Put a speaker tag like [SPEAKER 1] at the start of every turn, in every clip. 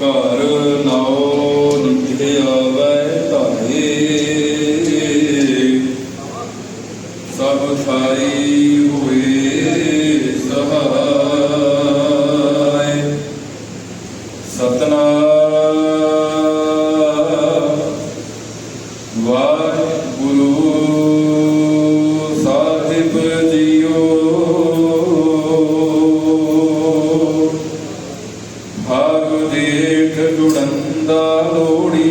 [SPEAKER 1] ਘਰ ਨਾਉ ਨਿਧਿ ਆਵੈ ਧਾਰੇ। ਸਭ ਥਾਈ ਹੋਏ ਸਹਾਇ। ਸਤਨਾਮ। ਵਾਹਿਗੁਰੂ।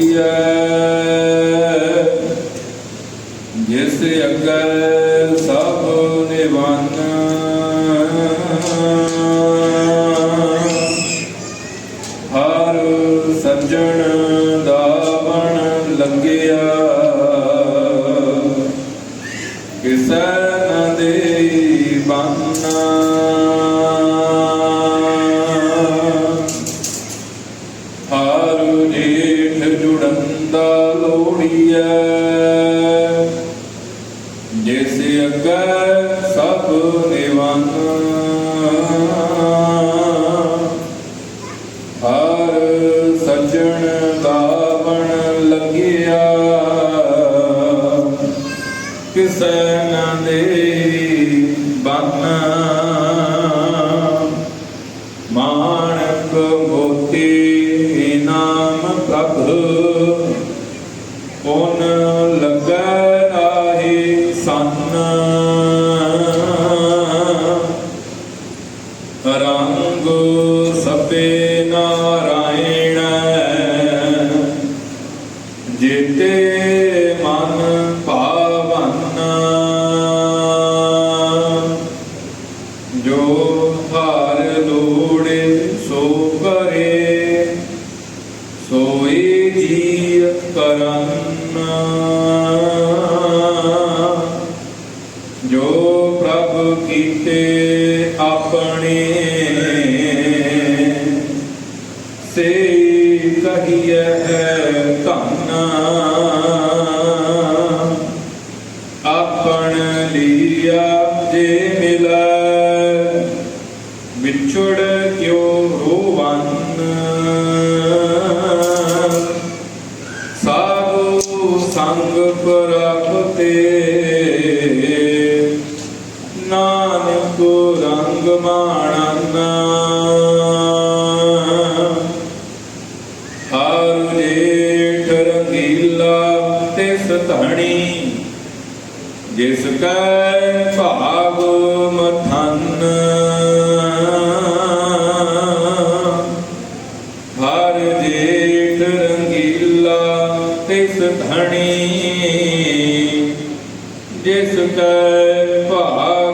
[SPEAKER 1] ਲੋੜੀਐ ਜਿਸ ਅੱਗੇ ਸਭ ਨਿਵਨ। ਹਰ ਸੱਜਣ ਦਾ ਬਣ ਲੰਗਿਆ ਕਿਸੈ ਨ ਦੇ ਬਾਨਾ ਜਿਸ ਅੱਗੇ ਸਭ ਨਿਵਨ। ਹਰ ਸੱਜਣ ਦਾ ਬਣ ਲੱਗਿਆ। ਕਿਸੈ ਨ ਦੇ ਬੰਨ। ਮਾਣਕ ਮੋਤੀ ਨਾਮ ਪ੍ਰਭ। ਪੁਨ ਰੰਗ ਸਪੇ ਨਾਰਾਇਣ ਜੀਤੇ ਮਨ ਭਾਵਨ ਜੋ ਹਰ ਲੋੜੇ ਸੋ ਕਰੇ ਸੋਈ ਜੀ ਕਰਨ। ਆਪਣੇ ਸੇ ਕਹੀਏ ਧੰਨ। ਆਪਣ ਲੀਆ ਜੇ ਮਿਲੈ ਵਿਛੜ ਧਣੀ ਜਿਸ ਕੈ ਭਾਗ ਮਥਨ। ਹਰ ਜੇਠ ਰੰਗੀਲਾ ਤਿਸ ਧਣੀ ਜਿਸ ਕੈ ਭਾਗ